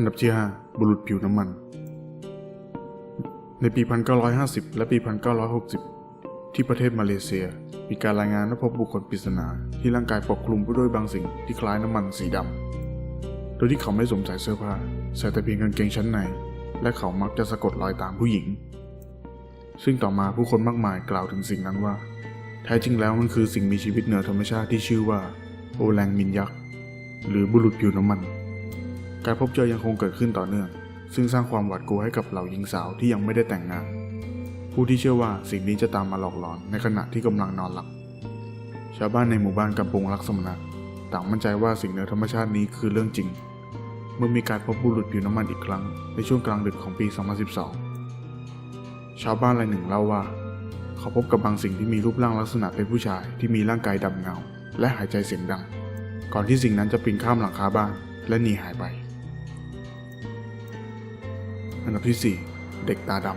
อันดับที่ 5 บุรุษผิวน้ำมัน ในปี 1950 และปี 1960 ที่ประเทศมาเลเซีย มีการรายงานว่าพบบุคคลปริศนาที่ร่างกายปกคลุมไปด้วยบางสิ่งที่คล้ายน้ำมันสีดำ โดยที่เขาไม่สวมใส่เสื้อผ้าใส่แต่เพียงกางเกงชั้นใน และเขามักจะสะกดรอยตามผู้หญิง ซึ่งต่อมาผู้คนมากมายกล่าวถึงสิ่งนั้นว่า แท้จริงแล้วมันคือสิ่งมีชีวิตเหนือธรรมชาติที่ชื่อว่าโอแลงมินยักษ์หรือบุรุษผิวน้ำมัน การพบเจอยังคงเกิดขึ้นต่อเนื่อง ซึ่งสร้างความหวาดกลัวให้กับเหล่าหญิงสาวที่ยังไม่ได้แต่งงาน ผู้ที่เชื่อว่าสิ่งนี้จะตามมาหลอกหลอนในขณะที่กำลังนอนหลับ ชาวบ้านในหมู่บ้านกำปงลักษมณะต่างมั่นใจว่าสิ่งเหนือธรรมชาตินี้คือเรื่องจริง เมื่อมีการพบบุรุษผิวน้ำมันอีกครั้งในช่วงกลางดึกของปี 2012 ชาวบ้านรายหนึ่งเล่าว่า เขาพบกับบางสิ่งที่มีรูปร่างลักษณะเป็นผู้ชายที่มีร่างกายดำเงาและหายใจเสียงดัง ก่อนที่สิ่งนั้นจะปีนข้ามหลังคาบ้านและหนีหายไป อันดับที่ 4 เด็กตาด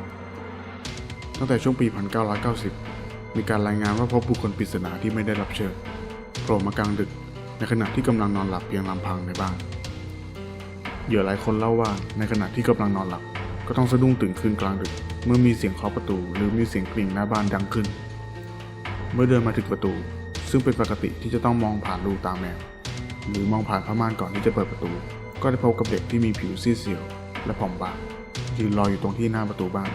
ำตั้งแต่ช่วงปี 1990 มีการรายงานว่าพบบุคคลปริศนาที่ไม่ได้รับเชิญโผล่มากลางดึกในขณะที่กำลังนอนหลับเพียงลำพังในบ้านเหยื่อหลายคนเล่าว่าในขณะที่กำลังนอนหลับ ก็ต้องสะดุ้งตื่นขึ้นกลางดึก เมื่อมีเสียงเคาะประตู หรือมีเสียงกริ่งหน้าบ้านดังขึ้น เมื่อเดินมาถึงประตู ซึ่งเป็นปกติที่จะต้องมองผ่านรูตาแมวหรือมองผ่านผ้าม่านก่อนที่จะเปิดประตู ก็ได้พบกับเด็กที่มีผิวซีดเซียวและผอมบาง ยืนรออยู่ตรงที่หน้าประตูบ้าน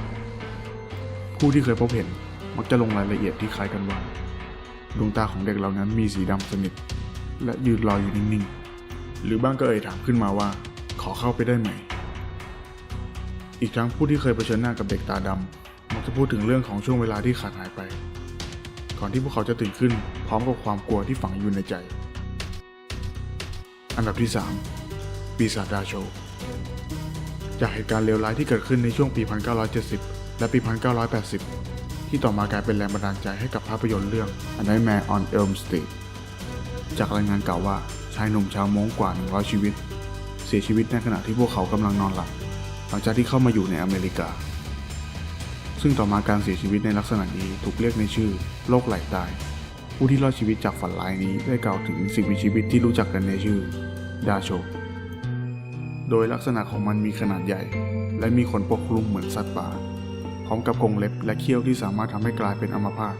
ผู้ที่เคยพบเห็นมักจะลงรายละเอียดที่คล้ายกันว่าดวงตาของเด็กเหล่านั้นมีสีดำสนิท และยืนรออยู่นิ่งๆ หรือบางก็เอ่ยถามขึ้นมาว่า ขอเข้าไปได้ไหม อีกทั้งผู้ที่เคยเผชิญหน้ากับเด็กตาดำมักจะพูดถึงเรื่องของช่วงเวลาที่ขาดหายไป ก่อนที่พวกเขาจะตื่นขึ้น พร้อมกับความกลัวที่ฝังอยู่ในใจ อันดับที่ 3 ปีศาจดาโช จากเหตุการณ์เลวร้ายที่เกิดขึ้นในช่วงปี 1970 และปี 1980 ที่ต่อมากลายเป็นแรงบันดาลใจให้กับภาพยนตร์เรื่อง A Nightmare on Elm Street จากรายงานกล่าวว่าชายหนุ่มชาวม้งกว่า 100 ชีวิต เสียชีวิตในขณะที่พวกเขากำลังนอนหลับหลังจากที่เข้ามาอยู่ในอเมริกา ซึ่งต่อมาการเสียชีวิตในลักษณะนี้ถูกเรียกในชื่อโรคไหลตาย ผู้ที่รอดชีวิตจากฝันร้ายนี้ได้กล่าวถึงสิ่งมีชีวิตที่รู้จักกันในชื่อดาโช โดยลักษณะของมันมีขนาดใหญ่ และมีขนปกคลุมเหมือนสัตว์ป่า พร้อมกับกรงเล็บและเขี้ยวที่สามารถทำให้กลายเป็นอัมพาต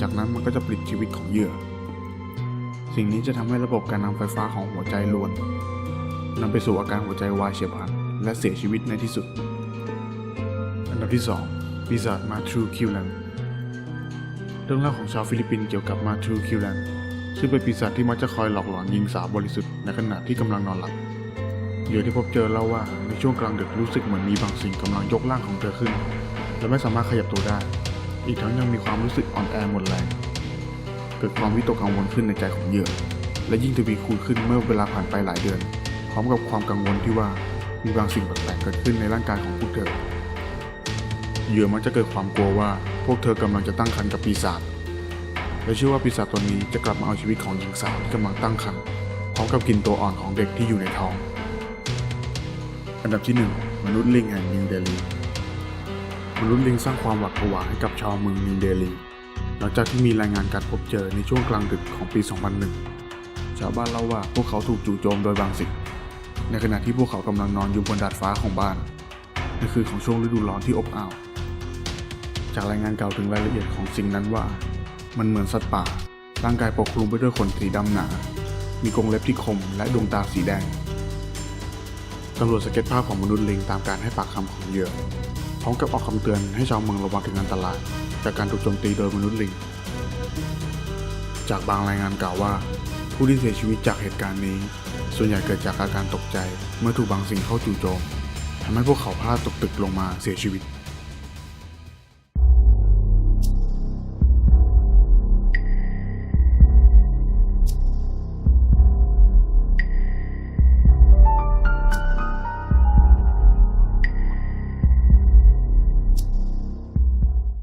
จากนั้นมันก็จะปลิดชีวิตของเหยื่อ สิ่งนี้จะทำให้ระบบการนำไฟฟ้าของหัวใจล้วนนำไปสู่อาการหัวใจวายเฉียบพลันและเสียชีวิตในที่สุด อันดับที่ 2 ปีศาจมาทรูคิวแลนเรื่องเล่าของชาวฟิลิปปินส์เกี่ยวกับมาทรูคิวแลนซึ่งเป็นปีศาจที่มักจะคอยหลอกหลอนหญิงสาวบริสุทธิ์ในขณะที่กำลังนอนหลับ เหยื่อที่พบเจอเล่าว่าในช่วงกลางดึกรู้สึกเหมือนมีบางสิ่งกำลังยกร่างของเธอขึ้น และไม่สามารถขยับตัวได้ อีกทั้งยังมีความรู้สึกอ่อนแอหมดแรงเกิดความวิตกกังวลขึ้นในใจของเหยื่อ และยิ่งทวีคูณขึ้นเมื่อเวลาผ่านไปหลายเดือน พร้อมกับความกังวลที่ว่ามีบางสิ่งแปลกๆเกิดขึ้นในร่างกายของพวกเธอเหยื่อมักจะเกิดความกลัวว่าพวกเธอกำลังจะตั้งครรภ์กับปีศาจและเชื่อว่าปีศาจตัวนี้จะกลับมาเอาชีวิตของหญิงสาวที่กำลังตั้งครรภ์พร้อมกับกินตัวอ่อนของเด็กที่อยู่ในท้อง อันดับที่ 1 มนุษย์ลิงแห่งนิวเดลีมนุษย์ลิงสร้างความหวาดผวาให้กับชาวเมืองนิวเดลีหลังจากที่มีรายงานการพบเจอในช่วงกลางดึกของปี 2001 ชาวบ้านเล่าว่าพวกเขาถูกจู่โจมโดยบางสิ่ง ในขณะที่พวกเขากำลังนอนอยู่บนดาดฟ้าของบ้านในคืนของช่วงฤดูร้อนที่อบอ้าว จากรายงานกล่าวถึงรายละเอียดของสิ่งนั้นว่า มันเหมือนสัตว์ป่า ร่างกายปกคลุมไปด้วยขนสีดำหนา มีกรงเล็บที่คมและดวงตาสีแดง ตำรวจสเก็ตภาพของมนุษย์ลิงตามการให้ปากคำของเหยื่อ พร้อมกับออกคำเตือนให้ชาวเมืองระวังถึงอันตรายจากการถูกโจมตีโดยมนุษย์ลิง จากบางรายงานกล่าวว่า ผู้ที่เสียชีวิตจากเหตุการณ์นี้ ส่วนใหญ่เกิดจากอาการตกใจ เมื่อถูกบางสิ่งเข้าจู่โจมทำให้พวกเขาพลาดตกตึกลงมาเสียชีวิต